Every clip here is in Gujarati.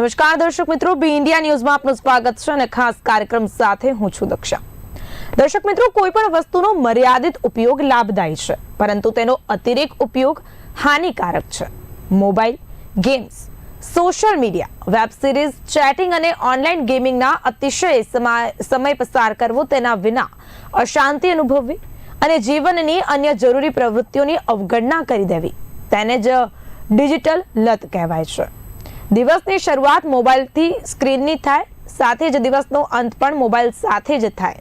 નમસ્કાર દર્શક મિત્રો, બી ઇન્ડિયા ન્યૂઝમાં આપનું સ્વાગત છે અને ખાસ કાર્યક્રમ સાથે હું છું દક્ષા. દર્શક મિત્રો કોઈ પણ વસ્તુનો મર્યાદિત ઉપયોગ લાભદાયી છે, પરંતુ તેનો અતિરેક ઉપયોગ હાનિકારક છે. Mobile, games, social media, web series, chatting અને ઓનલાઈન ગેમિંગના અતિશય સમા- સમય પસાર કરવો તેના વિના અશાંતિ અનુભવવી અને જીવનની અન્ય જરૂરી પ્રવૃત્તિઓની અવગણના કરી દેવી, તેને જ ડિજિટલ લત કહેવાય છે. દિવસની શરૂઆત મોબાઈલથી સ્ક્રીનની થાય, સાથે જ દિવસનો અંત પણ મોબાઈલ સાથે જ થાય.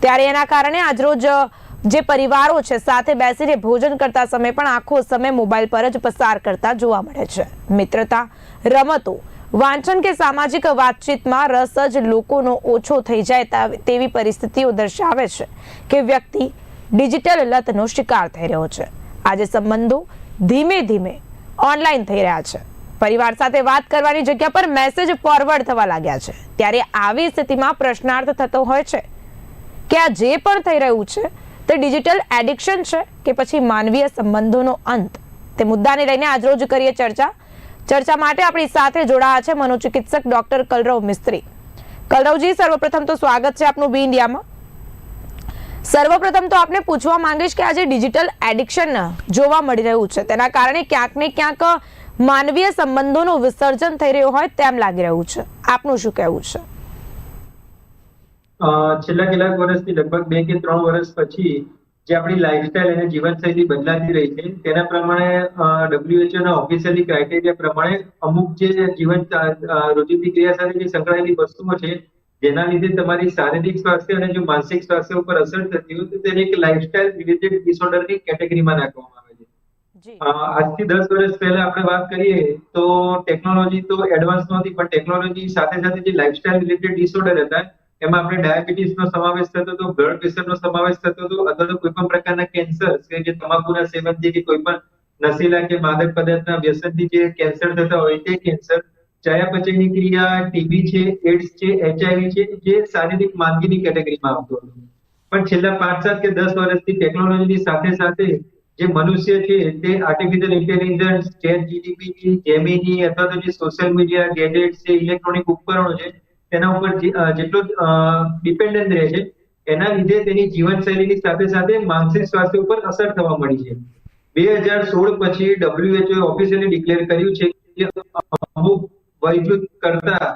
ત્યારે એના કારણે આજરોજ જે પરિવારો છે, સાથે બેસીને ભોજન કરતા સમય પણ આખો સમય મોબાઈલ પર જ પસાર કરતા જોવા મળે છે. મિત્રતા, રમતો, વાંચન કે સામાજિક વાતચીતમાં રસ જ લોકોનો ઓછો થઈ જાય તેવી પરિસ્થિતિઓ દર્શાવે છે કે વ્યક્તિ ડિજિટલ લતનો શિકાર થઈ રહ્યો છે. આજે સંબંધો ધીમે ધીમે ઓનલાઈન થઈ રહ્યા છે. પરિવાર સાથે વાત કરવાની જગ્યા પર મેસેજ ફોરવર્ડ થવા લાગ્યા છે. ત્યારે આવી સ્થિતિમાં પ્રશ્નાર્થ થતો હોય છે કે આ જે પણ થઈ રહ્યું છે, તે ડિજિટલ એડિક્શન છે કે પછી માનવીય સંબંધોનો અંત? તે મુદ્દાને લઈને આજરોજ કરીએ ચર્ચા. ચર્ચા માટે આપણી સાથે જોડાયા છે મનોચિકિત્સક ડોક્ટર કલરવ મિસ્ત્રી. કલરવજી, સર્વપ્રથમ તો સ્વાગત છે આપનું બી ઇન્ડિયામાં. સર્વપ્રથમ તો આપને પૂછવા માંગીશ કે આજે ડિજિટલ એડિક્શન જોવા મળી રહ્યું છે. તેના કારણે ક્યાંક ને ક્યાંક માનવીય સંબંધોનું વિસર્જન થઈ રહ્યું હોય તેમ લાગી રહ્યું છે. આપનું શું કહેવું છે? છેલ્લા કેટલાક વર્ષથી લગભગ બે કે ત્રણ વર્ષ પછી જે આપણી લાઈફસ્ટાઈલ અને જીવનશૈલી બદલાતી રહી છે, તેના પ્રમાણે ડબ્લ્યુએચઓના ઓફિશિયલી ક્રાઇટેરિયા પ્રમાણે અમુક જે જીવન રોજિંદી ક્રિયા સાથે જે સંકળાયેલી વસ્તુઓ છે, જેના લીધે તમારી શારીરિક સ્વાસ્થ્ય અને જો માનસિક સ્વાસ્થ્ય ઉપર અસર થતી હોય તો તેને એક લાઈફસ્ટાઈલ રિલેટેડ ડિસઓર્ડરની કેટેગરીમાં નાખવામાં આજથી દસ વર્ષ પહેલા આપણે વાત કરીએ તો ટેકનોલોજી તો એડવાન્સ નહોતી, પણ ટેકનોલોજી સાથે સાથે જે લાઇફસ્ટાઇલ રિલેટેડ ડિસઓર્ડર હતા, એમાં આપણે ડાયાબિટીસ નો સમાવેશ થતો હતો બ્લડ પ્રેશર નો સમાવેશ થતો હતો, અથવા તો કોઈ પણ પ્રકારના કેન્સર કે જે તમાકુના સેવનથી કે કોઈ પણ નશીલા કે માદક પદાર્થના વ્યસનથી જે કેન્સર થતા હોય તે કેન્સર ચયાપચયની ક્રિયા ટીબી છે એડ્સ છે એચઆઈવી છે, જે શારીરિક માંદગીની કેટેગરીમાં આવતો હતો. પણ છેલ્લા પાંચ, સાત કે દસ વર્ષથી ટેકનોલોજીની સાથે સાથે જે મનુષ્ય છે તે artificial intelligence chat GTP Gemini અથવા તો જે સોશિયલ મીડિયા ગેજેટ્સ છે ઇલેક્ટ્રોનિક ઉપકરણો છે, તેના ઉપર જેટલો ડિપેન્ડન્ટ રહે છે, એના લીધે તેની જીવનશૈલીની સાથે સાથે માનસિક સ્વાસ્થ્ય ઉપર અસર થવા મળી છે. બે હજાર સોળ પછી ડબ્લ્યુએચઓ ઓફિસિયલી ડિક્લેર કર્યું છે કે અમુક વયજૂથ કરતા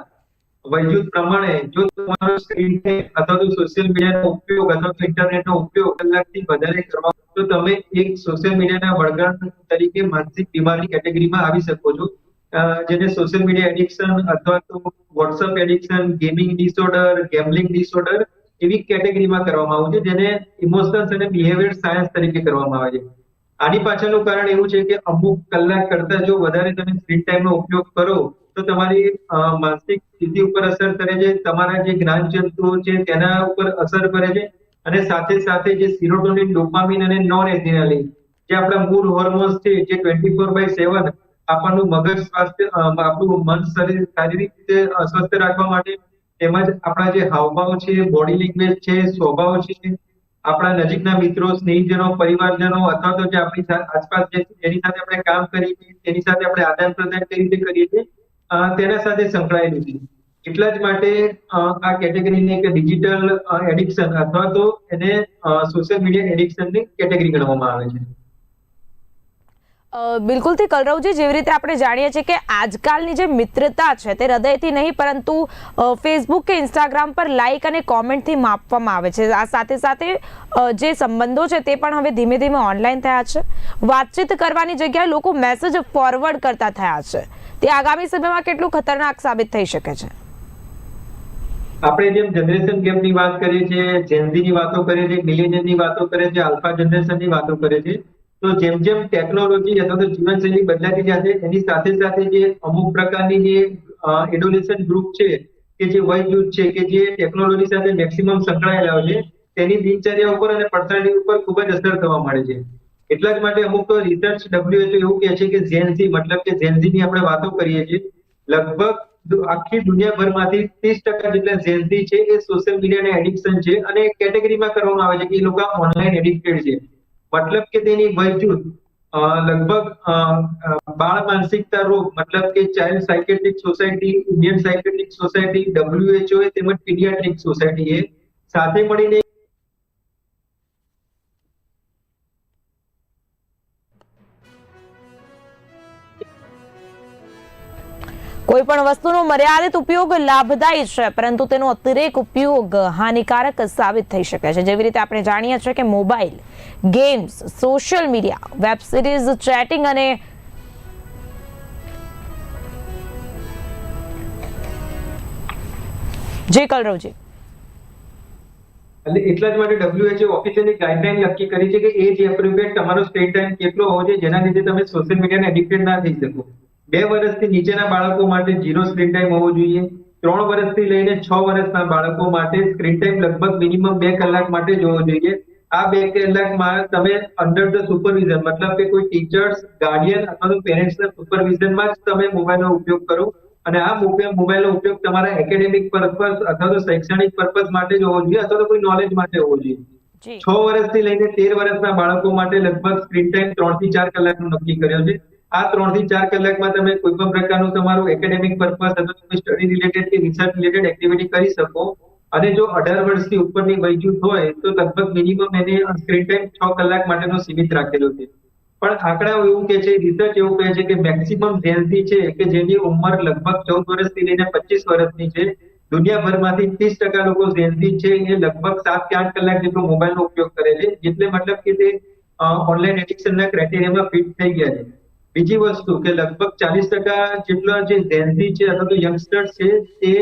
વયજૂથ પ્રમાણે જો તમારો સ્ક્રીન અથવા તો સોશિયલ મીડિયાનો ઉપયોગ અથવા તો ઇન્ટરનેટનો ઉપયોગ કલાકથી વધારે કરવા તો તમે એક સોશિયલ મીડિયાના વળગણ તરીકે માનસિક બીમારી કેટેગરીમાં આવી શકો છો. જેને સોશિયલ મીડિયા એડિક્શન અથવા તો WhatsApp addiction gaming disorder gambling disorder એવી કેટેગરીમાં કરવામાં આવે છે, જેને ઇમોશનલ્સ અને બિહેવિયર સાયન્સ તરીકે કરવામાં આવે છે. આની પાછળનું કારણ એવું છે કે અમુક કલાક કરતા જો વધારે તમે સ્ક્રીન ટાઈમનો ઉપયોગ કરો, તો તમારી માનસિક સ્થિતિ ઉપર અસર કરે છે, તમારા જે જ્ઞાન જંતુઓ છે તેના ઉપર અસર કરે છે અને સાથે સાથે જે સિરોટોનિન ડોપામિન અને નોન એડ્રિનાલિન જે આપણા મૂળ હોર્મોન્સ છે, જે ટ્વેન્ટી ફોર બાય સેવન આપણનું મગજ સ્વાસ્થ્ય આપણું મન શરીર શારીરિક રીતે સ્વસ્થ રાખવા માટે, તેમજ આપણા જે હાવભાવ છે બોડી લેંગ્વેજ છે, સ્વભાવ છે, આપણા નજીકના મિત્રો, સ્નેહીજનો, પરિવારજનો અથવા તો જે આપણી આસપાસ જે જેની સાથે આપણે કામ કરીએ છીએ, તેની સાથે આપણે આદાન પ્રદાન કઈ રીતે કરીએ છીએ તેના સાથે સંકળાયેલું છે. એટલા જ માટે આ કેટેગરીને એક ડિજિટલ એડિક્શન અથવા તો એને સોશિયલ મીડિયા એડિક્શનની કેટેગરી ગણવામાં આવે છે. બિલકુલથી કલરવજી, જેવી રીતે આપણે જાણીએ છીએ કે આજકાલની જે મિત્રતા છે તે હૃદયથી નહીં, પરંતુ ફેસબુક કે ઇન્સ્ટાગ્રામ પર લાઇક અને કોમેન્ટથી માપવામાં આવે છે. આ સાથે સાથે જે સંબંધો છે તે પણ હવે ધીમે ધીમે ઓનલાઈન થયા છે. વાતચીત કરવાની જગ્યાએ લોકો મેસેજ ફોરવર્ડ કરતા થયા છે. તે આગામી સમયમાં કેટલું ખતરનાક સાબિત થઈ શકે છે? આપણે જેમ જનરેશન ગેપની વાત કરીએ છીએ જેનઝીની વાતો કરીએ છીએ મિલેનિયમની વાતો કરીએ છીએ આલ્ફા જનરેશનની વાતો કરીએ છીએ, તો જેમ જેમ ટેકનોલોજી અથવા તો જીવનશૈલી બદલાતી જશે, એની સાથે સાથે જે અમુક પ્રકારની જે એડોલેશન ગ્રુપ છે, કે જે વય જૂથ છે, કે જે ટેકનોલોજી સાથે મેક્સિમમ સંકળાયેલા હોય છે, તેની દિનચર્યા ઉપર અને પર્સનાલિટી ઉપર ખૂબ જ અસર થવા મળે છે. એટલા જ માટે અમુક તો રિસર્ચ ડબ્લ્યુએચઓ એવું કહે છે કે ઝેનઝી મતલબ કે ઝેનઝી ની આપણે વાતો કરીએ છીએ, લગભગ આખી દુનિયાભરમાંથી ત્રીસ ટકા જેટલા ઝેનઝી છે, એ સોશિયલ મીડિયાને એડિક્શન છે અને કેટેગરીમાં કરવામાં આવે છે કે એ લોકો ઓનલાઈન એડિક્ટેડ છે. મતલબ કે તેની વયજૂથ લગભગ બાળ માનસિકતા રોગ, મતલબ કે child psychiatric society Indian psychiatric society WHO તેમજ પીડિયાટ્રિક સોસાયટીએ સાથે મળીને કોઈ પણ વસ્તુનો મર્યાદિત ઉપયોગ લાભદાયી છે, પરંતુ તેનો અતિરેક ઉપયોગ હાનિકારક સાબિત થઈ શકે છે. જેવી રીતે આપણે જાણીએ છીએ કે mobile, games, social media, web series, chatting અને જી કલરવજી એટલે એટલા જ માટે ડબ્લ્યુએચઓ ઓફિશિયલી ગાઈડલાઈન નક્કી કરી છે કે એજ એપ્રોપ્રિએટ તમારો સ્ક્રીન ટાઈમ કેટલો હોવો જોઈએ, જેના લીધે તમે સોશિયલ મીડિયાને એડિક્ટેડ ના થઈ શકો. બે વર્ષથી નીચેના બાળકો માટે ઝીરો સ્ક્રીન ટાઈમ હોવો જોઈએ. ત્રણ વર્ષથી લઈને છ વર્ષના બાળકો માટે સ્ક્રીન ટાઈમ લગભગ મિનિમમ બે કલાક માટે જ હોવો જોઈએ. આ બે કલાકમાં તમે અંડર ધ સુપરવિઝન મતલબ કે કોઈ ટીચર્સ ગાર્ડિયન અથવા તો પેરેન્ટ્સના સુપરવિઝનમાં જ તમે મોબાઈલનો ઉપયોગ કરો. અને આ મોબાઈલ મોબાઈલનો ઉપયોગ તમારા એકેડેમિક પર્પઝ અથવા તો શૈક્ષણિક પર્પઝ માટે જ હોવો જોઈએ અથવા તો કોઈ નોલેજ માટે હોવો જોઈએ. છ વર્ષથી લઈને તેર વર્ષના બાળકો માટે લગભગ સ્ક્રીન ટાઈમ ત્રણથી ચાર કલાકનો નક્કી કર્યો છે. આ ત્રણથી ચાર કલાકમાં તમે કોઈ પણ પ્રકારનું તમારું એકેડેમિક પર્પઝ અથવા તમે સ્ટડી રિલેટેડ કે રિસર્ચ રિલેટેડ એક્ટિવિટી કરી શકો. અને જો અઢાર વર્ષથી ઉપરની વયજૂથ હોય, તો લગભગ મિનિમમ એને સ્ક્રીન ટાઈમ છ કલાક માટેનો સીમિત રાખેલો છે. પણ આંકડાઓ એવું કે છે રિસર્ચ એવું કહે છે કે મેક્સિમમ જેન્સી છે કે જેની ઉંમર લગભગ ચૌદ વર્ષથી લઈને પચીસ વર્ષની છે. દુનિયાભરમાંથી ત્રીસ ટકા લોકો જેન્સી છે, એ લગભગ સાત કે આઠ કલાક જેટલો મોબાઈલનો ઉપયોગ કરે છે એટલે મતલબ કે તે ઓનલાઈન એડિક્શનના ક્રાઇટેરિયામાં ફિટ થઈ ગયા છે. બીજી વસ્તુ કે લગભગ ચાલીસ ટકા જેટલા જે જેન્સી છે અથવા તો યંગસ્ટર્સ છે તે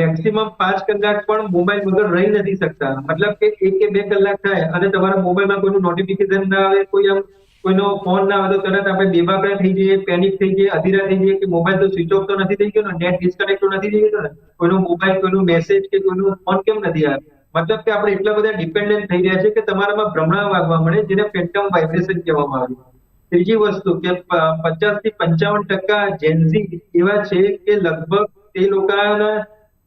મેક્સિમમ પાંચ કલાક પણ મોબાઈલ વગર રહી નથી શકતા. મતલબ કે એક કે બે કલાક થાય અને તમારા મોબાઈલમાં કોઈનું નોટિફિકેશન ના આવે, કોઈ આમ, કોઈનો ફોન ના આવે તો તરત આપણે બેબાકડા થઈ જઈએ પેનિક થઈ જઈએ, અધીરા થઈ જઈએ કે મોબાઈલ તો સ્વિચ ઓફ તો નથી થઈ ગયો ને નેટ ડિસ્કનેક્ટ તો નથી થઈ ગયો ને, કોઈનો મોબાઈલ કોઈનું મેસેજ કે કોઈનું ફોન કેમ નથી આવ્યો મતલબ કે આપણે એટલા બધા ડિપેન્ડન્ટ થઈ રહ્યા છે કે તમારામાં ભ્રમણા વાગવા મળે, જેને ફેન્ટમ વાઇબ્રેશન કહેવામાં આવે ત્રીજી વસ્તુ કે પચાસથી પંચાવન ટકા જેન્ઝી એવા છે કે લગભગ તે લોકોના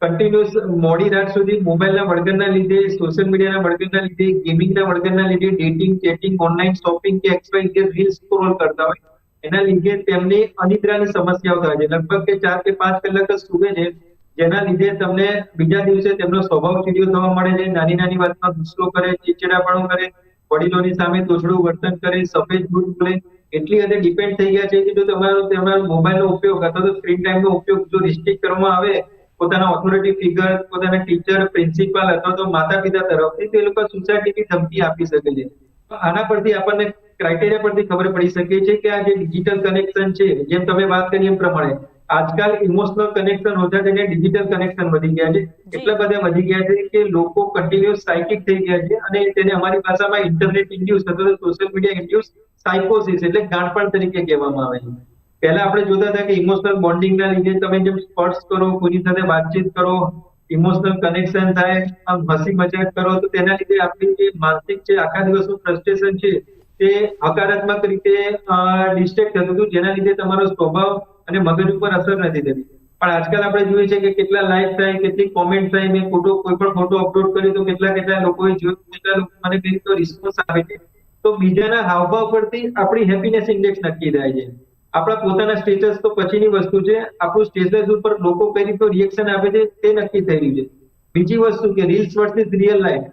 કન્ટિન્યુઅસ મોડી રાત સુધી મોબાઈલના વળગણના લીધે સોશિયલ મીડિયાના વળગણના લીધે ગેમિંગના વળગણના લીધે ડેટિંગ ચેટિંગ ઓનલાઈન શોપિંગ કે એક્સવાય કે રીલ સ્ક્રોલ કરતા હોય, એના લીધે તેમને અનિદ્રાની સમસ્યાઓ થાય છે. લગભગ કે ચાર કે પાંચ કલાક જ સૂવે છે, જેના લીધે તમને બીજા દિવસે તેમનો સ્વભાવ ચીડિયો થવા મળે છે નાની નાની વાતમાં ગુસ્સો કરે, ચીડચીડાપણું કરે વડીલોની સામે તોછડું વર્તન કરે, સફેદ દૂધ બોલે એટલી હદે ડિપેન્ડ થઈ ગયા છે કે જો તમારો તમારો મોબાઈલનો ઉપયોગ અથવા તો સ્ક્રીન ટાઈમનો ઉપયોગ જો રિસ્ટ્રિક્ટ કરવામાં આવે, પોતાના ઓથોરિટી ફિગર પોતાના ટીચર પ્રિન્સિપાલ અથવા તો માતા પિતા તરફથી એ લોકો સોસાયટીની ધમકી આપી શકે છે. આના પરથી આપણને ક્રાઇટેરિયા પરથી ખબર પડી શકે છે કે આ જે ડિજિટલ કનેક્શન છે, જેમ તમે વાત કરી એમ પ્રમાણે આજકાલ ઇમોશનલ કનેક્શન હોતા થઈને ડિજિટલ કનેક્શન વધી ગયા છે. એટલા બધા વધી ગયા છે કે લોકો કન્ટિન્યુઅસ સાયકિક થઈ ગયા છે અને તેને અમારી ભાષામાં ઇન્ટરનેટ ઇન્ડ્યુસ અથવા સોશિયલ મીડિયા ઇન્ડ્યુસ સાયકોસિસ એટલે ગાંઠપણ તરીકે કહેવામાં આવે છે. પહેલા આપણે જોતા હતા કે ઇમોશનલ બોન્ડિંગના લીધે તમે જેમ સ્પર્શ કરો કોઈની સાથે વાતચીત કરો ઇમોશનલ કનેક્શન થાય આમ હસી મજાક કરો તો તેના લીધે આપણી જે માનસિક છે આખા દિવસનું ફ્રસ્ટ્રેશન છે તે હકારાત્મક રીતે ડિસ્ટ્રેક્ટ થતું હતું. જેના લીધે તમારો સ્વભાવ અને મગજ ઉપર અસર નથી થતી. પણ આજકાલ આપણે જોઈએ છે કે કેટલા લાઈક થાય, કેટલી કોમેન્ટ થાય, મેં ફોટો કોઈ પણ ફોટો અપલોડ કર્યો તો કેટલા કેટલા લોકોએ જોયું, કેટલા લોકો, મને કઈ તો રિસ્પોન્સ આવે છે. તો બીજાના હાવભાવ પરથી આપણી હેપીનેસ ઇન્ડેક્સ નક્કી થાય છે. આપણા પોતાના સ્ટેટસ તો પછીની વસ્તુ છે. આપણું સ્ટેટસ ઉપર લોકો કઈ રીતનું રિએક્શન આપે છે તે નક્કી થઈ રહ્યું છે. બીજી વસ્તુ કે રીલ્સ વર્સિસ રિયલ લાઈફ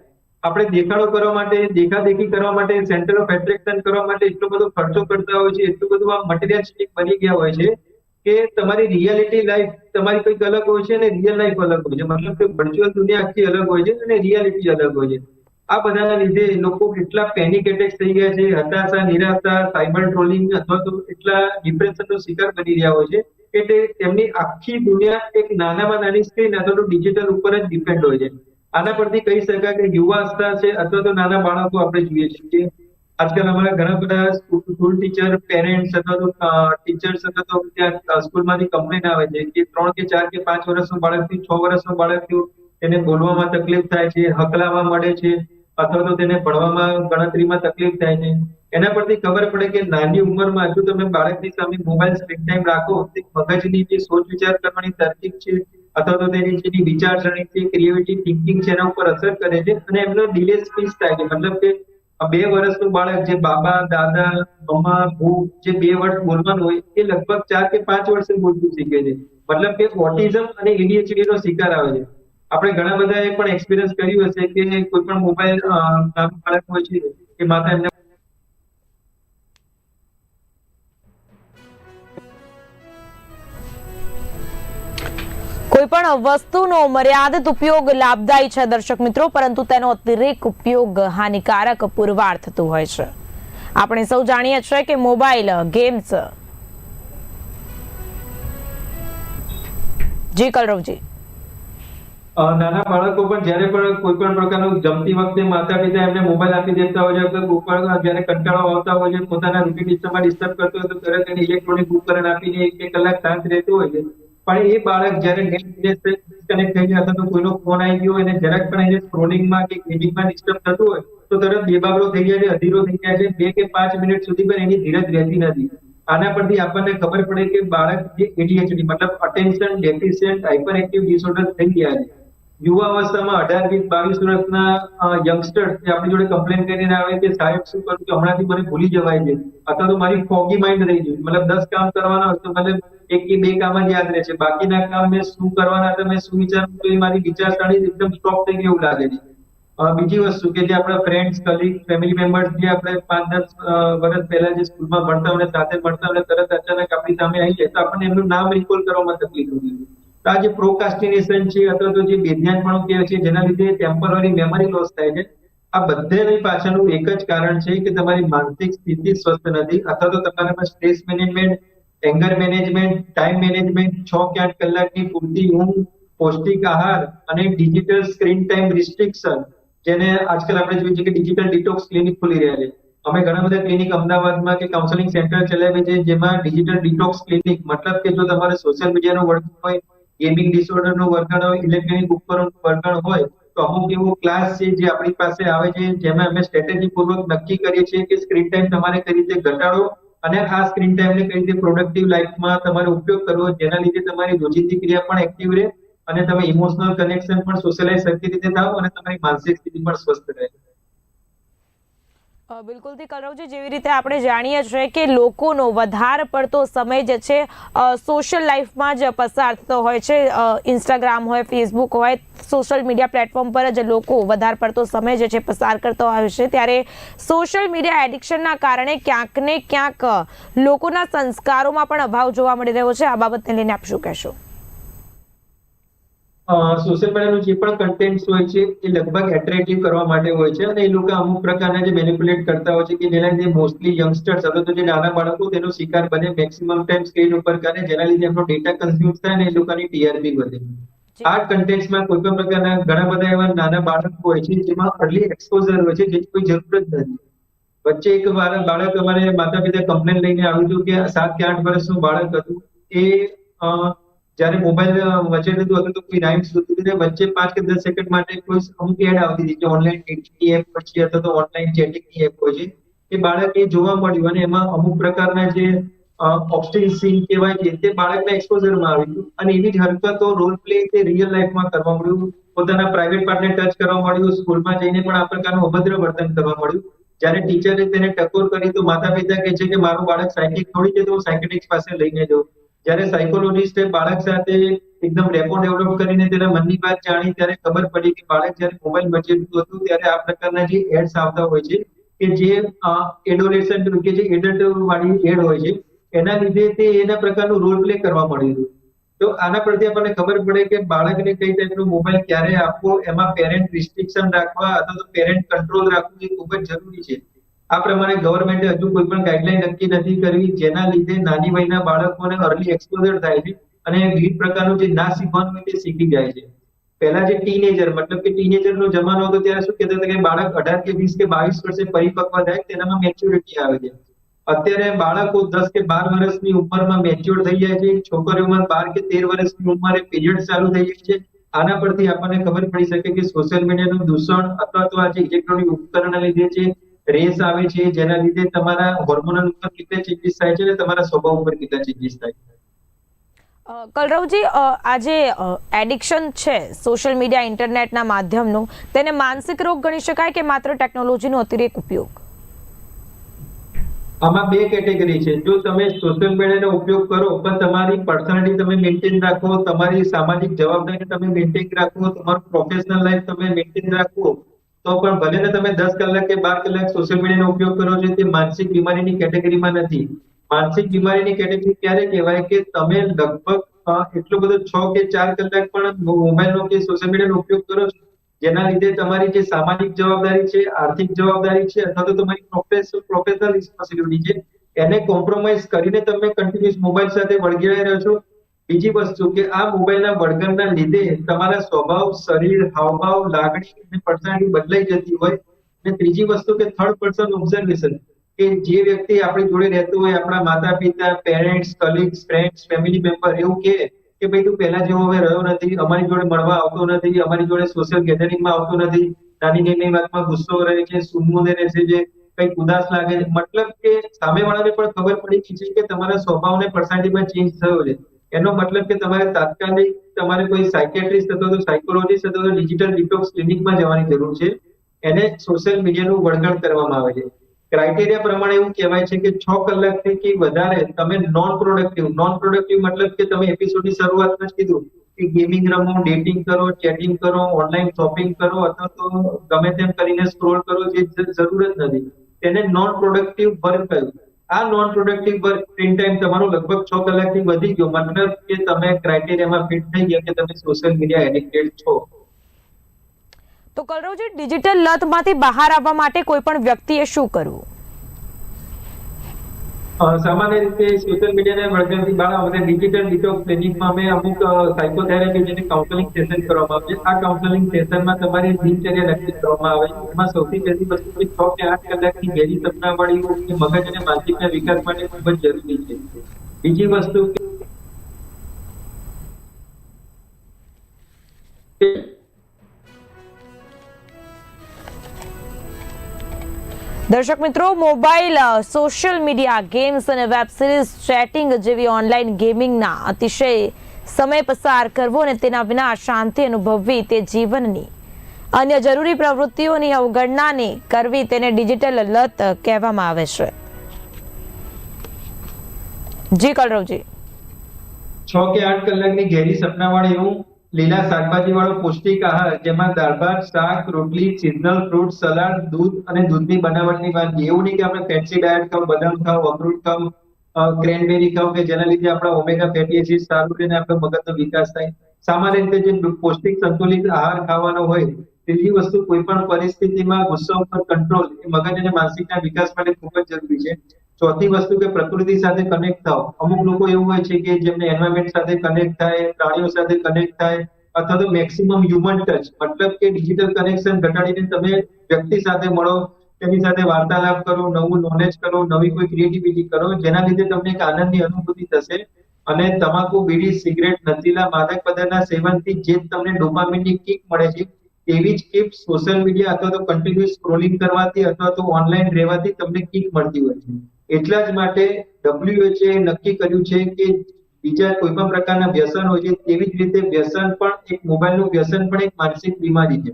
આપણે દેખાડો કરવા માટે, દેખાદેખી કરવા માટે સેન્ટર ઓફ એટ્રેક્શન કરવા માટે એટલો બધો ખર્ચો કરતા હોય છે, એટલું બધું આ મટીરિયલિસ્ટિક બની ગયા હોય છે. કે તમારી રિયાલિટી લાઈફ તમારી કંઈક અલગ હોય છે અને રિયલ લાઈફ અલગ હોય છે. મતલબ કે વર્ચ્યુઅલ દુનિયા આખી અલગ હોય છે અને રિયાલિટી અલગ હોય છે. આ બધાના લીધે લોકો કેટલા પેનિક એટેક થઈ ગયા છે, હતાશા, નિરાશા સાયબર ટ્રોલિંગ અથવા તો એટલા ડિપ્રેશનનો શિકાર બની રહ્યા હોય છે કે તે તેમની આખી દુનિયા એક નાનામાં નાની સ્ક્રીન અથવા તો ડિજિટલ ઉપર જ ડિપેન્ડ હોય છે. આના પરથી કહી શકાય કે યુવા યુવાવસ્થા છે અથવા તો નાના બાળકો આપણે જોઈએ છીએ. આજકાલ અમારા ઘણા બધા સ્કૂલ ટીચર, પેરેન્ટ્સ અથવા તો ટીચર્સ અથવા તો ત્યાં સ્કૂલમાંથી કમ્પ્લેન આવે છે કે ત્રણ કે ચાર કે પાંચ વર્ષનું બાળકથી, છ વર્ષનું બાળક થયું તેને બોલવામાં તકલીફ થાય છે હકલાવા મળે છે અથવા તો તેને ભણવામાં ગણતરીમાં તકલીફ થાય છે. એના પરથી ખબર પડે કે નાની ઉંમરમાં જો તમે બાળકની સામે મોબાઈલ સ્ક્રીન ટાઈમ રાખો, તે મગજની જે સોચ વિચાર કરવાની તરકીબ છે અથવા તો તેની જે વિચારસરણી છે, ક્રિએટિવ થિંકિંગ છે, એના ઉપર અસર કરે છે અને એમનો ડિલે સ્પીચ થાય છે. મતલબ કે બે વર્ષનું બાળક જે બાબા, દાદા, મમ્મા, ભૂ જે બે વર્ષ બોલવાનું હોય, એ લગભગ ચાર કે પાંચ વર્ષે બોલતું શીખે છે. મતલબ કે ઓટિઝમ અને એડીએચડી નો શિકાર આવે છે. આપણે ઘણા બધાએ પણ એક્સપિરિયન્સ કર્યું હશે કે કોઈ પણ મોબાઈલ બાળક હોય છે કે માતા એમને કોઈ પણ વસ્તુનો મર્યાદિત ઉપયોગ લાભદાયી છે દર્શક મિત્રો, પરંતુ તેનો અતિરેક ઉપયોગ હાનિકારક પુરવાર થતું હોય છે. આપણે સૌ જાણીએ છીએ કે મોબાઈલ ગેમ્સ જી, કલરવજી. નાના બાળકો પણ જ્યારે પણ કોઈ પણ પ્રકારનું જમતી વખતે માતા પિતા એમને મોબાઈલ આપી દેતા હોય છે, તો જ્યારે કંટાળો આવતા હોય છે, પોતાના રૂટીન સિસ્ટમમાં ડિસ્ટર્બ કરતો હોય તો તરત એને ઇલેક્ટ્રોનિક ઉપકરણ આપીને એક બે કલાક શાંત રહેતું હોય છે. પણ એ બાળક જ્યારે ડિસ્કનેક્ટ થઈ ગયા તો કોઈનો ફોન આવી ગયો અને જરાક પણ એને સ્ક્રોલિંગમાં કે ગેમિંગમાં ડિસ્ટર્બ થતું હોય, તો તરત બેબાગડો થઈ જાય છે, અધીરો થઈ જાય છે, બે કે પાંચ મિનિટ સુધી પણ એની ધીરજ રહેતી નથી. આના પરથી આપણને ખબર પડે કે બાળક જે એડીએચડી મતલબ attention deficient hyper active disorder થઈ ગયા છે. યુવા અવસ્થામાં અઢાર વીસ બાવીસ વર્ષના યંગસ્ટર જે આપણી જોડે કમ્પ્લેન કરીને આવે કે સાહેબ શું કરું કે હમણાંથી મને ભૂલી જવાય છે. અથવા તો મારી ફોગી માઇન્ડ રહી ગયું મતલબ દસ કામ કરવાના હોય તો મને એક કે બે કામ જ યાદ રહે છે. બાકીના કામ મેં શું કરવાના હતા, મેં શું વિચારું તો એ મારી વિચારસરણી એકદમ સ્ટોપ થઈ ગઈ એવું લાગે છે. બીજી વસ્તુ કે જે આપણા ફ્રેન્ડ્સ કલીગ ફેમિલી મેમ્બર્સ જે આપણે પાંચ દસ વર્ષ પહેલા જે સ્કૂલમાં ભણતા અને સાથે ભણતા અને તરત અચાનક આપણી સામે આવી જાય તો આપણને એમનું નામ રિકોલ કરવામાં તકલીફ હતી તો આ જે પ્રોકાસ્ટિનેશન છે, અથવા તો જે બેધ્યાનપણું કહે છે, જેના લીધે ટેમ્પરરી મેમરી લોસ થાય છે, આ બધાની પાછળનું એક જ કારણ છે કે તમારી માનસિક સ્થિતિ સ્વસ્થ નથી, અથવા તો તમારામાં stress management anger management time management છ કે આઠ કલાકની પૂરતી ઊંઘ, પૌષ્ટિક આહાર અને ડિજિટલ સ્ક્રીન ટાઈમ રિસ્ટ્રિક્શન જેને આજકાલ આપણે જોઈએ છીએ કે ડિજિટલ ડિટોક્સ ક્લિનિક ખુલી રહ્યા છે. અમે ઘણા બધા ક્લિનિક અમદાવાદમાં કે કાઉન્સેલિંગ સેન્ટર ચલાવીએ છીએ, જેમાં ડિજિટલ ડિટોક્સ ક્લિનિક મતલબ કે જો તમારે સોશિયલ મીડિયાનું વર્ક હોય ગેમિંગ ડિસઓર્ડરનું વર્ગણ હોય ઇલેક્ટ્રોનિક ઉપકરણનું વર્ગણ હોય, તો અમુક એવો ક્લાસ છે જે આપણી પાસે આવે છે, જેમાં અમે સ્ટ્રેટેજી પૂર્વક નક્કી કરીએ છીએ કે સ્ક્રીન ટાઈમ તમારે કઈ રીતે ઘટાડો અને આ સ્ક્રીન ટાઈમને કઈ રીતે પ્રોડક્ટિવ લાઈફમાં તમારે ઉપયોગ કરવો, જેના લીધે તમારી રોજિંદી ક્રિયા પણ એક્ટિવ રહે અને તમે ઇમોશનલ કનેક્શન પણ સોશિયલાઇઝ સરખી રીતે થાવ અને તમારી માનસિક સ્થિતિ પણ સ્વસ્થ રહે. બિલકુલથી કલરવજી, જેવી રીતે આપણે જાણીએ છીએ કે લોકોનો વધારે પડતો સમય જે છે સોશિયલ લાઈફમાં જ પસાર થતો હોય છે. ઇન્સ્ટાગ્રામ હોય ફેસબુક હોય સોશિયલ મીડિયા પ્લેટફોર્મ પર જ લોકો વધારે પડતો સમય જે છે પસાર કરતો હોય છે. ત્યારે સોશિયલ મીડિયા એડિક્શનના કારણે ક્યાંક ને ક્યાંક લોકોના સંસ્કારોમાં પણ અભાવ જોવા મળી રહ્યો છે. આ બાબતને લઈને આપ શું કહેશો? સોશિયલ મીડિયાનું જે પણ કન્ટેન્ટ હોય છે એ લગભગ એટ્રેક્ટિવ કરવા માટે હોય છે અને એ લોકો અમુક પ્રકારના જે મેનિપ્યુલેટ કરતા હોય છે કે જેના લીધે મોસ્ટલી યંગસ્ટર્સ અથવા તો જે નાના બાળકો તેનો શિકાર બને મેક્સિમમ ટાઈમ સ્ક્રીન ઉપર કરે જેના લીધે એમનો ડેટા કન્ઝ્યુમ થાય અને એ લોકોની ટીઆરપી વધે. આ કન્ટેન્ટમાં કોઈ પણ પ્રકારના ઘણા બધા એવા નાના બાળકો હોય છે જેમાં અર્લી એક્સપોઝર હોય છે જેની કોઈ જરૂર જ નથી. વચ્ચે એક બાળક અમારે માતા પિતા કમ્પ્લેન લઈને આવ્યું હતું કે સાત કે આઠ વર્ષનું બાળક હતું એ જ્યારે મોબાઈલ વચ્ચે લીધું હતું તો કોઈ રાઇમ્સ જોતું હતું વચ્ચે પાંચ કે દસ સેકન્ડ માટે કોઈ અમુક એડ આવતી હતી. કે ઓનલાઈન ડેટિંગની એપ હોય અથવા તો ઓનલાઈન ચેટિંગની એપ હોય છે એ બાળક એ જોવા મળ્યું અને એમાં અમુક પ્રકારના જે ઓબ્સ્ટિન સીન કહેવાય છે, તે બાળકના એક્સપોઝરમાં આવી અને એવી જ હરકતો રોલ પ્લે તે રિયલ લાઈફમાં કરવા મળ્યું. પોતાના પ્રાઇવેટ પાર્ટને ટચ કરવા મળ્યું. સ્કૂલમાં જઈને પણ આ પ્રકારનું અભદ્ર વર્તન કરવા મળ્યું. જ્યારે ટીચરે તેને ટકોર કરી તો માતા પિતા કહે છે કે મારું બાળક સાયકિક થોડી છે તો હું સાયકેટિક્સ પાસે લઈને જાઉં. જ્યારે સાયકોલોજીસ્ટે બાળક સાથે એકદમ રેપો ડેવલપ કરીને તેના મનની વાત જાણી, ત્યારે ખબર પડી કે બાળક જ્યારે મોબાઈલ બચેલું હતું, ત્યારે આ પ્રકારના જે એડ્સ આવતા હોય છે, કે જે એડોલેસન્ટ કે જે એડલ્ટ વાળી એડ હોય છે, એના લીધે તે એના પ્રકારનું રોલ પ્લે કરવા મળ્યું તો આના પરથી આપણને ખબર પડે કે બાળકને કઈ ટાઈપનો મોબાઈલ ક્યારે આપવો, એમાં પેરેન્ટ રિસ્ટ્રિક્શન રાખવા અથવા તો પેરેન્ટ કંટ્રોલ રાખવું એ ખૂબ જ જરૂરી છે. આ પ્રમાણે ગવર્મેન્ટે હજુ કોઈ પણ ગાઈડલાઈન નક્કી નથી કરવી જેના લીધે નાની વયના બાળકોને અર્લી એક્સપોઝર થાય છે અને વિવિધ પ્રકારનું જે ના શીખવાનું હોય તે શીખી જાય છે. પહેલા જે ટીનેજર મતલબ કે ટીનેજર નો જમાનો હતો ત્યારે શું કહેતા હતા કે બાળક અઢાર કે વીસ કે બાવીસ વર્ષે પરિપક્વ થાય તેનામાં મેચ્યોરિટી આવે છે. અત્યારે બાળકો દસ કે બાર વર્ષની ઉંમરમાં મેચ્યોર થઈ જાય છે છોકરીઓમાં બાર કે તેર વર્ષની ઉંમરે પીરિયડ ચાલુ થઈ જાય છે. આના પરથી આપણને ખબર પડી શકે કે સોશિયલ મીડિયાનું દૂષણ અથવા તો આ જે ઇલેક્ટ્રોનિક ઉપકરણ લીધે જે રેસ આવે છે જેના લીધે તમારા હોર્મોનલ ઉપર કેટલા ચેન્જીસ થાય છે અને તમારા સ્વભાવ ઉપર કેટલા ચેન્જીસ થાય છે? કલરવજી આજે એડિક્શન છે સોશિયલ મીડિયા ઇન્ટરનેટના માધ્યમનું તેને માનસિક રોગ ગણી શકાય કે માત્ર ટેકનોલોજીનો અતિરેક ઉપયોગ? આમાં બે કેટેગરી છે. જો તમે સોશિયલ મીડિયાનો ઉપયોગ કરો પણ તમારી પર્સનાલિટી તમે મેન્ટેન રાખો તમારી સામાજિક જવાબદારી તમે મેન્ટેન રાખો તમારું પ્રોફેશનલ લાઈફ તમે મેન્ટેન રાખો તો પણ ભલે ને તમે દસ કલાક કે બાર કલાક સોશિયલ મીડિયાનો ઉપયોગ કરો છો, તે માનસિક બીમારીની કેટેગરીમાં નથી. માનસિક બીમારીની કેટેગરી ક્યારે કહેવાય કે તમે લગભગ એટલો બધો છ કે ચાર કલાક પણ મોબાઈલનો કે સોશિયલ મીડિયાનો ઉપયોગ કરો છો, જેના લીધે તમારી જે સામાજિક જવાબદારી છે, આર્થિક જવાબદારી છે, અથવા તો તમારી પ્રોફેશનલ રિસ્પોન્સિબિલિટી છે, એને કોમ્પ્રોમાઇઝ કરીને તમે કન્ટિન્યુઅસ મોબાઈલ સાથે વળગી રહ્યો છો બીજી વસ્તુ કે આ મોબાઈલના વળગણના લીધે તમારા સ્વભાવ, શરીર, હાવભાવ, લાગણી અને પર્સનાલિટી બદલાઈ જતી હોય. અને ત્રીજી વસ્તુ કે થર્ડ પર્સન ઓબ્ઝર્વેશન કે જે વ્યક્તિ આપણી જોડે રહેતું હોય, આપણા માતા પિતા parents colleagues friends family member એવું કે કે ભાઈ, તું પહેલા જેવો હવે રહ્યો નથી, અમારી જોડે મળવા આવતો નથી, અમારી જોડે સોશિયલ ગેધરિંગમાં આવતો નથી, નાની નાની વાતમાં ગુસ્સો રહે છે સુમું રહે છે જે કંઈક ઉદાસ લાગે છે. મતલબ કે સામેવાળાને પણ ખબર પડી ગઈ છે કે તમારા સ્વભાવને પર્સનાલિટીમાં ચેન્જ થયો છે. એનો મતલબ કે તમારે તાત્કાલિક તમારે કોઈ સાયકેટ્રિસ્ટ અથવા તો સાયકોલોજીસ્ટ અથવા તો ડિજિટલ ડિટોક્સ ક્લિનિકમાં જવાની જરૂર છે. એને સોશિયલ મીડિયાનું વળગણ કરવામાં આવે છે. ક્રાઇટેરિયા પ્રમાણે એવું કહેવાય છે કે છ કલાકથી કે વધારે તમે નોન પ્રોડક્ટિવ નોન પ્રોડક્ટિવ મતલબ કે તમે એપિસોડની શરૂઆતમાં જ કીધું. કે ગેમિંગ રમો ડેટિંગ કરો ચેટિંગ કરો ઓનલાઈન શોપિંગ કરો અથવા તો ગમે તેમ કરીને સ્ક્રોલ કરો, જે જરૂર જ નથી. તેને નોન પ્રોડક્ટિવ વર્ક કહ્યું આ નોન પ્રોડક્ટિવ સ્ક્રીન ટાઈમ તમારો લગભગ છ કલાકથી વધી ગયો. મતલબ કે તમે ક્રાઇટેરિયામાં ફિટ થઈ ગયા કે તમે સોશિયલ મીડિયા એડિક્ટેડ છો. તો કલરોજી ડિજિટલ લતમાંથી બહાર આવવા માટે કોઈ પણ વ્યક્તિએ શું કરવું? સામાન્ય રીતે સોશિયલ મીડિયાના વળગણથી બહાર અમને ડિજિટલ ડિટોક્સ ક્લિનિકમાં અમે અમુક સાયકોથેરાપી જેને કાઉન્સેલિંગ સેશન કરવામાં આવે છે. આ કાઉન્સેલિંગ સેશનમાં તમારી દિનચર્યા નક્કી કરવામાં આવે છે. એમાં સૌથી પહેલી વસ્તુ કે છ કે આઠ કલાકની ગેરી સપનાવાળી એ મગજ અને માનસિકના વિકાસ માટે ખૂબ જ જરૂરી છે. બીજી વસ્તુ કે દર્શક મિત્રો, મોબાઈલ સોશિયલ મીડિયા, ગેમ્સ અને વેબ સિરીઝ, ચેટિંગ જેવી ઓનલાઈન ગેમિંગના અતિશય સમય પસાર કરવો અને તેના વિના શાંતિ અનુભવવી તે જીવનની અન્ય જરૂરી પ્રવૃત્તિઓની અવગણનાને કરવી તેને ડિજિટલ લત કહેવામાં આવે છે. જી, કલરવજી. છ કે આઠ કલાકની ઘેરી સપનાવાળી ઊંઘ લીલા શાકભાજી વાળો પૌષ્ટિક આહાર, જેમાં દાળ ભાત શાક, રોટલી સિઝનલ ફ્રૂટ સલાડ દૂધ અને દૂધની બનાવટની વાનગી એવું નહીં કે આપણે ફેન્સી ડાયટ ખાવ, બદામ ખાવ અમૃત ખાવ ક્રેનબેરી ખાવ કે જેના લીધે આપણા ઓમેગા ફેટી એસિડ સારું રહીને આપણો મગજનો વિકાસ થાય. સામાન્ય રીતે જે પૌષ્ટિક સંતુલિત આહાર ખાવાનો હોય ત્રીજી વસ્તુ કોઈ પણ પરિસ્થિતિમાં ગુસ્સો ઉપર કંટ્રોલ એ મગજ અને માનસિકના વિકાસ માટે ખૂબ જ જરૂરી છે. ચોથી વસ્તુ કે પ્રકૃતિ સાથે કનેક્ટ થાવ અમુક લોકો એવું હોય છે કે જેમને એન્વાયરમેન્ટ સાથે કનેક્ટ થાય, પ્રાણીઓ સાથે કનેક્ટ થાય, અથવા તો મેક્સિમમ હ્યુમન ટચ મતલબ કે ડિજિટલ કનેક્શન ઘટાડીને તમે વ્યક્તિ સાથે મળો, તેની સાથે વાર્તાલાપ કરો, નવું નોલેજ કરો, નવી કોઈ ક્રિએટિવિટી કરો, જેના લીધે તમને એક આનંદની અનુભૂતિ થશે અને તમાકુ, બીડી, સિગરેટ નશીલા માદક પદાર્થના સેવનથી જે તમને ડોપામિનની કિક મળે છે એવી જ કિક સોશિયલ મીડિયા અથવા તો કન્ટિન્યુઅસ સ્ક્રોલિંગ કરવાથી અથવા તો ઓનલાઈન રહેવાથી તમને કિક મળતી હોય છે. એટલા જ માટે ડબ્લ્યુએચએ નક્કી કર્યું છે કે બીજા કોઈ પણ પ્રકારના વ્યસન હોય છે, તેવી જ રીતે વ્યસન પણ એક મોબાઈલનું વ્યસન પણ એક માનસિક બીમારી છે.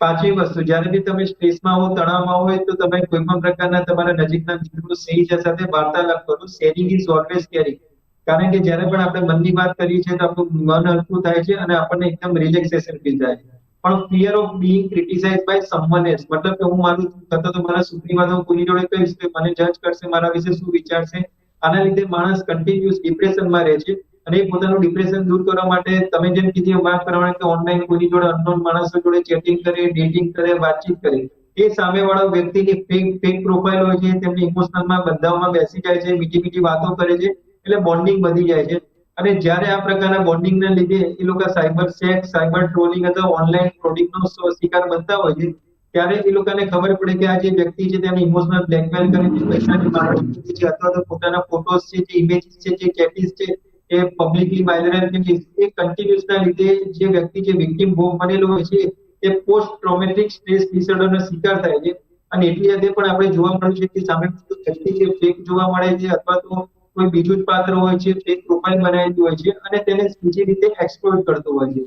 પાંચમી વસ્તુ, જ્યારે બી તમે સ્ટ્રેસમાં હો, તણાવમાં હોય, તો તમે કોઈ પણ પ્રકારના તમારા નજીકના મિત્રો, સ્નેહીજન સાથે વાર્તાલાપ કરો. શેરિંગ ઇઝ ઓલવેઝ કેરિંગ કારણ કે જ્યારે પણ આપણે મનની વાત કરીએ છીએ, તો આપણું મન હલકું થાય છે અને આપણને એકદમ રિલેક્સેશન ફીલ થાય છે. પણ fear of being criticise by someone else મતલબ કે હું મારું થતો તો મારા વાત હું કોઈની જોડે કહીશ કે મને જજ કરશે, મારા વિશે શું વિચારશે. આના લીધે માણસ કન્ટિન્યુઅસ ડિપ્રેશનમાં રહે છે અને એ પોતાનું ડિપ્રેશન દૂર કરવા માટે તમે જેમ કીધી વાત પ્રમાણે કે ઓનલાઈન કોઈની જોડે અનનોન માણસો જોડે ચેટિંગ કરે ડેટિંગ કરે, વાતચીત કરે. એ સામેવાળા વ્યક્તિની ફેક ફેક પ્રોફાઇલ હોય છે, તેમની ઇમોશનલમાં બંધાવમાં બેસી જાય છે, મીઠી મીઠી વાતો કરે છે, એટલે બોન્ડિંગ વધી જાય છે. અને જ્યારે આ પ્રકારના બોન્ડિંગના લીધે એ લોકો સાયબર સેક્સ સાયબર ટ્રોલિંગ અથવા ઓનલાઈન ટ્રોલિંગનો શિકાર બનતા હોય છે, ત્યારે એ લોકોને ખબર પડે કે આ જે વ્યક્તિ છે તેને ઇમોશનલ બ્લેકમેલ કરે પૈસાની માંગણી છે, અથવા તો પોતાના ફોટોસ છે, જે ઇમેજીસ છે, જે ચેટીસ છે, એ પબ્લિકલી વાયરલ કે એ કન્ટિન્યુઅસના લીધે જે વ્યક્તિ, જે વિક્ટિમ બનેલો હોય છે તે પોસ્ટ ટ્રોમેટિક સ્ટ્રેસ ડિસઓર્ડરનો શિકાર થાય છે. અને એટલી હદે પણ આપણે જોવા મળ્યું છે કે સામે વ્યક્તિ જે ફેક જોવા મળે છે, અથવા તો કોઈ બીજું જ પાત્ર હોય છે ફેક પ્રોફાઇલ બનાવી હોય છે અને તેને બીજી રીતે એક્સપ્લોર કરતો હોય છે.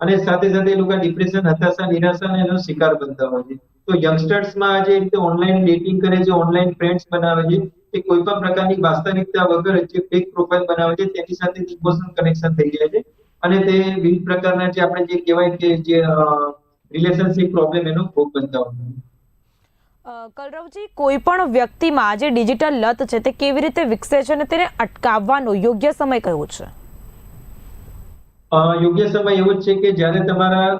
અને સાથે સાથે એ લોકો ડિપ્રેશન હતાશા, નિરાશા એનો શિકાર બનતા હોય છે. તો યંગસ્ટર્સમાં જે રીતે ઓનલાઈન ડેટિંગ કરે છે ઓનલાઈન ફ્રેન્ડ્સ બનાવે છે, એ કોઈ પણ પ્રકારની વાસ્તવિકતા વગર જે ફેક પ્રોફાઇલ બનાવે છે, તેની સાથે ઇમોશનલ કનેક્શન થઈ જાય છે. અને તે વિવિધ પ્રકારના જે આપણે જે કહેવાય કે જે રિલેશનશિપ પ્રોબ્લેમ એનો ભોગ બનતા હોય છે. કલરવજી કોઈ પણ વ્યક્તિમાં જે ડિજિટલ લત છે તે કેવી રીતે વિકસે છે અને તેને અટકાવવાનો યોગ્ય સમય કયો છે? યોગ્ય સમય એવો જ છે કે જ્યારે તમારા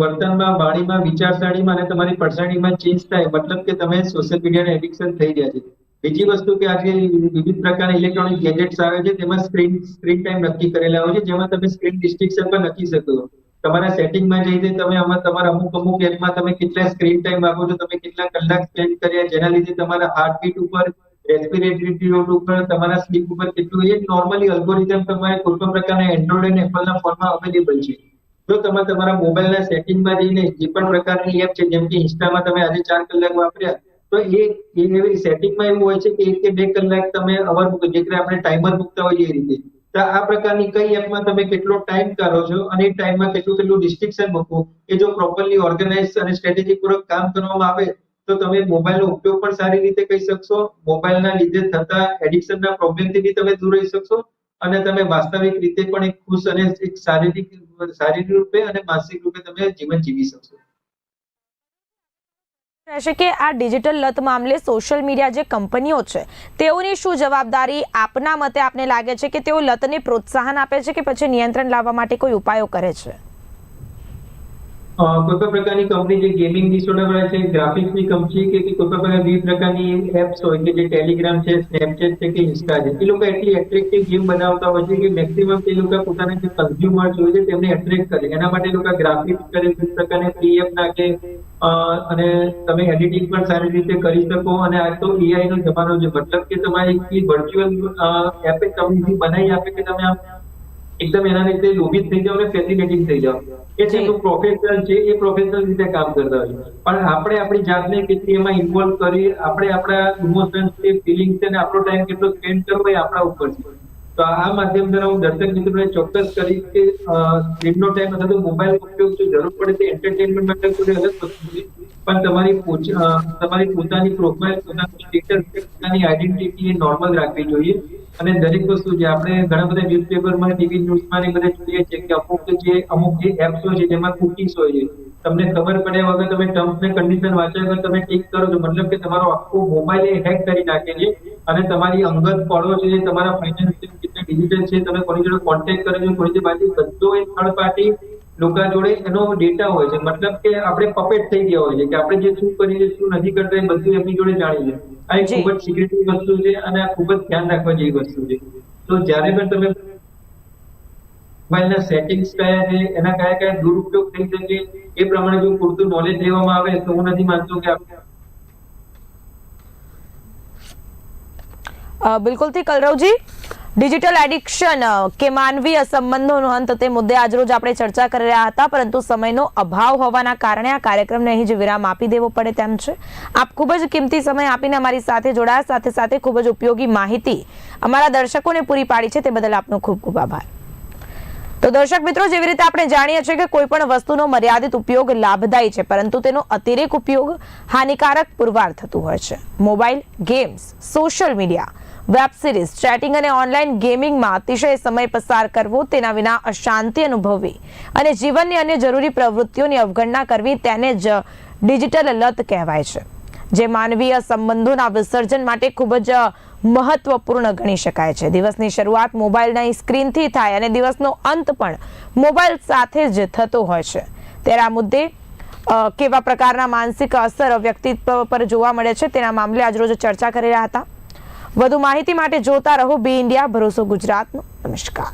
વર્તનમાં, વાણીમાં, વિચારસરણીમાં અને તમારી પર્સનાલિટીમાં ચેન્જ થાય, મતલબ કે તમે સોશિયલ મીડિયાને એડિક્શન થઈ ગયા છે. બીજી વસ્તુ કે આજે વિવિધ પ્રકારના ઇલેક્ટ્રોનિક ગેજેટ્સ આવે છે, તેમાં સ્ક્રીન સ્ક્રીન ટાઈમ નક્કી કરેલા હોય છે, જેમાં તમે સ્ક્રીન ડિસ્ટ્રિક્શન પણ નક્કી શકો તમારા સેટિંગમાં જઈને તમે આમાં તમારા અમુક અમુક એપમાં તમે કેટલા સ્ક્રીન ટાઈમ આપો છો, તમે કેટલા કલાક સ્પેન્ડ કર્યા, જેના લીધે તમારા હાર્ટબીટ ઉપર રેસ્પિરેટરી રેટ ઉપર, તમારા સ્લીપ ઉપર કેટલું, એ નોર્મલી અલ્ગોરિધમ તમારે કોઈ પણ પ્રકારના એન્ડ્રોઇડ અને એપલના ફોનમાં અવેલેબલ છે. જો તમે તમારા મોબાઈલના સેટિંગમાં જઈને જે પણ પ્રકારની એપ છે, જેમ કે ઇન્સ્ટામાં તમે આજે ચાર કલાક વાપર્યા, તો એ એવી સેટિંગમાં એવું હોય છે કે એક કે બે કલાક તમે અવર મૂકો જે આપણે ટાઈમર મૂકતા હોઈએ એ રીતે. તો આ પ્રકારની કઈ એપમાં તમે કેટલો ટાઈમ કાઢો છો અને એ ટાઈમમાં કેટલું કેટલું રિસ્ટ્રિક્શન મૂકવું? એ જો પ્રોપરલી ઓર્ગેનાઇઝ અને સ્ટ્રેટેજી પૂર્વક કામ કરવામાં આવે, તો તમે મોબાઈલનો ઉપયોગ પણ સારી રીતે કરી શકશો. મોબાઈલના લીધે થતા એડિક્શનના પ્રોબ્લેમથી બી તમે દૂર રહી શકશો અને તમે વાસ્તવિક રીતે પણ એક ખુશ અને એક શારીરિક શારીરિક રૂપે અને માનસિક રૂપે તમે જીવન જીવી શકશો. રહેશે કે આ ડિજિટલ લત મામલે સોશિયલ મીડિયા જે કંપનીઓ છે, તેઓની શું જવાબદારી? આપના મતે આપને લાગે છે કે તેઓ લતને પ્રોત્સાહન આપે છે કે પછી નિયંત્રણ લાવવા માટે કોઈ ઉપાયો કરે છે? કોઈ પણ પ્રકારની કંપની જે ગેમિંગ ડિસઓર્ડર વાળા છે ગ્રાફિક્સની કંપની કે કોઈ પણ પ્રકારની વિવિધ પ્રકારની એપ્સ હોય કે જે ટેલિગ્રામ છે સ્નેપચેટ છે કે ઇન્સ્ટા છે, એ લોકો એટલી એટ્રેક્ટિવ ગેમ બનાવતા હોય છે કે મેક્સિમમ તે લોકો પોતાના જે કન્ઝ્યુમર હોય છે તેમને એટ્રેક્ટ કરે. એના માટે લોકો ગ્રાફિક્સ કરે, વિવિધ પ્રકારની ફ્રી એપ નાખે અને તમે એડિટિંગ પણ સારી રીતે કરી શકો. અને આ તો એઆઈ નો જમાનો છે. મતલબ કે તમારી વર્ચ્યુઅલ એપ તમને બનાવી આપે કે તમે આમ એકદમ એના રીતે લોભિત થઈ જાઓ અને ફેસિનેટિંગ થઈ જાવ એ છે પ્રોફેશનલ છે એ પ્રોફેશનલ રીતે કામ કરતા હોય. પણ આપણે આપણી જાતને કેટલી એમાં ઇન્વોલ્વ કરી આપણે આપણા ઇમોશન્સ છે ફિલિંગ છે અને આપણો ટાઈમ કેટલો સ્પેન્ડ કરવો એ આપણા ઉપર છે. તો આ માધ્યમ દ્વારા હું દર્શક મિત્રોને ચોક્કસ કરીશ કે સ્ક્રીનનો ટાઈમ અથવા તો મોબાઈલ ઉપયોગ જો જરૂર પડે તો એન્ટરટેનમેન્ટ માટે કોઈ અલગ વસ્તુ પણ તમારી તમારી પોતાની પ્રોફાઇલ પોતાનું સ્ટેટસ પોતાની આઈડેન્ટિટી એ નોર્મલ રાખવી જોઈએ. અને દરેક વસ્તુ જે આપણે ઘણા બધા ન્યૂઝપેપરમાં ટીવી ન્યૂઝમાં ને બધે જોઈએ છીએ કે અમુક જે અમુક જે એપ્સ હોય છે, જેમાં કુકીઝ હોય છે. તમને ખબર પડ્યા વગર તમે ટર્મ્સ ને કન્ડિશન વાંચ્યા વગર તમે ટિક કરો છો. મતલબ કે તમારો આખો મોબાઈલ એ હેક કરી નાખે છે અને તમારી અંગત પડો છે જે તમારા ફાઇનાન્શિયલ કેટલા ડિજિટલ છે, તમે કોની જોડે કોન્ટેક્ટ કરો છો, કોની જોડે બાજુ બધો એ થર્ડ પાર્ટી લોકો જોડે એનો ડેટા હોય છે. મતલબ કે આપણે પપેટ થઈ ગયા હોય છે કે આપણે જે શું છીએ, શું નથી કરતા એ બધું એમની જોડે જાણી છે આ એક ખૂબ જ સિક્રેટિવ વસ્તુ છે અને આ ખૂબ જ ધ્યાન રાખવા જેવી વસ્તુ છે. તો જ્યારે પણ તમે મોબાઈલના સેટિંગ્સ કયા છે એના કયા કયા દુરુપયોગ થઈ શકે એ પ્રમાણે જો પૂરતું નોલેજ લેવામાં આવે તો હું નથી માનતો કે આપણે અ, બિલકુલથી કલરવજી? ડિજિટલ એડિક્શન કે માનવીય સંબંધોનો અંત, તે મુદ્દે આજરોજ આપણે ચર્ચા કરી રહ્યા હતા, પરંતુ સમયનો અભાવ હોવાના કારણે આ કાર્યક્રમને અહીં જ વિરામ આપી દેવો પડે તેમ છે. આપ ખૂબ જ કિંમતી સમય આપીને અમારી સાથે જોડાયા, સાથે સાથે ખૂબ જ ઉપયોગી માહિતી અમારા દર્શકોને પૂરી પાડી છે, તે બદલ આપનો ખૂબ ખૂબ આભાર. તો દર્શક મિત્રો, જેવી રીતે આપણે જાણીએ છીએ કે કોઈ પણ વસ્તુનો મર્યાદિત ઉપયોગ લાભદાયી છે, પરંતુ તેનો અતિરેક ઉપયોગ હાનિકારક પુરવાર થતું હોય છે. Mobile, games, social media web series chatting અને ઓનલાઈન ગેમિંગમાં અતિશય સમય પસાર કરવો તેના વિના અશાંતિ અનુભવવી અને જીવનની અન્ય જરૂરી પ્રવૃત્તિઓની અવગણના કરવી તેને જ ડિજિટલ લત કહેવાય છે, જે માનવીય સંબંધોના વિસર્જન માટે ખૂબ જ મહત્વપૂર્ણ ગણી શકાય છે. દિવસની શરૂઆત મોબાઈલની સ્ક્રીનથી થાય અને દિવસનો અંત પણ મોબાઈલ સાથે જ થતો હોય છે. ત્યારે આ મુદ્દે કેવા પ્રકારના માનસિક અસર વ્યક્તિત્વ પર જોવા મળે છે તેના મામલે આજરોજ ચર્ચા કરી રહ્યા હતા. વધુ માહિતી માટે જોતા રહો બી ઇન્ડિયા ભરોસો ગુજરાતનો. નમસ્કાર.